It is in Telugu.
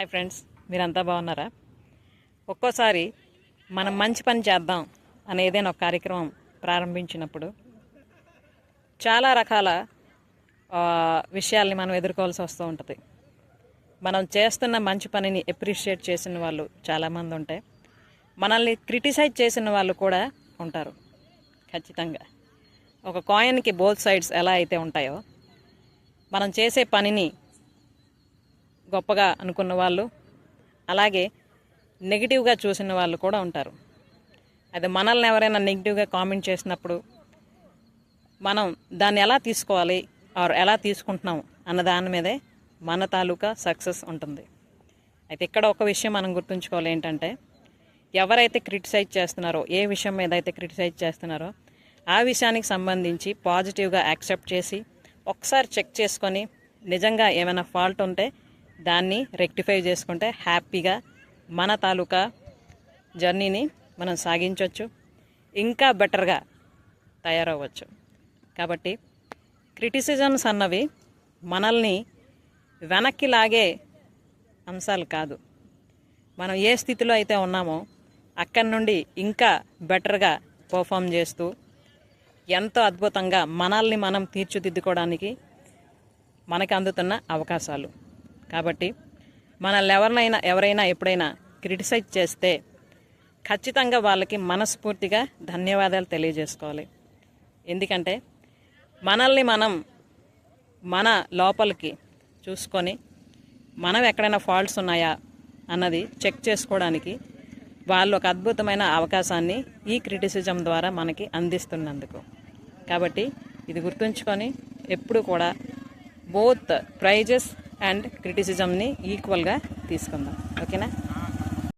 హాయ్ ఫ్రెండ్స్ మీరంతా బాగున్నారా? ఒక్కోసారి మనం మంచి పని చేద్దాం అనేది ఒక కార్యక్రమం ప్రారంభించినప్పుడు చాలా రకాల విషయాల్ని మనం ఎదుర్కోవాల్సి వస్తూ ఉంటుంది. మనం చేస్తున్న మంచి పనిని ఎప్రిషియేట్ చేసిన వాళ్ళు చాలామంది ఉంటాయి మనల్ని క్రిటిసైజ్ చేసిన వాళ్ళు కూడా ఉంటారు ఖచ్చితంగా. ఒక కాయిన్కి బోత్ సైడ్స్ ఎలా అయితే ఉంటాయో మనం చేసే పనిని గొప్పగా అనుకున్న వాళ్ళు అలాగే నెగిటివ్గా చూసిన వాళ్ళు కూడా ఉంటారు. అది మనల్ని ఎవరైనా నెగిటివ్గా కామెంట్ చేసినప్పుడు మనం దాన్ని ఎలా తీసుకోవాలి ఆర్ ఎలా తీసుకుంటున్నాం అన్న దాని మీదే మన తాలూకా సక్సెస్ ఉంటుంది. అయితే ఇక్కడ ఒక విషయం మనం గుర్తుంచుకోవాలి ఏంటంటే ఎవరైతే క్రిటిసైజ్ చేస్తున్నారో ఏ విషయం మీద అయితే క్రిటిసైజ్ చేస్తున్నారో ఆ విషయానికి సంబంధించి పాజిటివ్గా యాక్సెప్ట్ చేసి ఒకసారి చెక్ చేసుకొని నిజంగా ఏమైనా ఫాల్ట్ ఉంటే దాన్ని రెక్టిఫై చేసుకుంటే హ్యాపీగా మన తాలూకా జర్నీని మనం సాగించవచ్చు ఇంకా బెటర్గా తయారవ్వచ్చు. కాబట్టి క్రిటిసిజమ్స్ అన్నవి మనల్ని వెనక్కి లాగే అంశాలు కాదు. మనం ఏ స్థితిలో అయితే ఉన్నామో అక్కడి నుండి ఇంకా బెటర్గా పర్ఫామ్ చేస్తూ ఎంతో అద్భుతంగా మనల్ని మనం తీర్చిదిద్దుకోవడానికి మనకు అందుతున్న అవకాశాలు. కాబట్టి మనల్ని ఎవరినైనా ఎవరైనా ఎప్పుడైనా క్రిటిసైజ్ చేస్తే ఖచ్చితంగా వాళ్ళకి మనస్ఫూర్తిగా ధన్యవాదాలు తెలియజేసుకోవాలి. ఎందుకంటే మనల్ని మనం మన లోపలికి చూసుకొని మనం ఎక్కడైనా ఫాల్ట్స్ ఉన్నాయా అన్నది చెక్ చేసుకోవడానికి వాళ్ళు ఒక అద్భుతమైన అవకాశాన్ని ఈ క్రిటిసిజం ద్వారా మనకి అందిస్తున్నందుకు. కాబట్టి ఇది గుర్తుంచుకొని ఎప్పుడు కూడా బోత్ ప్రైజెస్ అండ్ క్రిటిసిజంని ఈక్వల్గా తీసుకుందాం. ఓకేనా?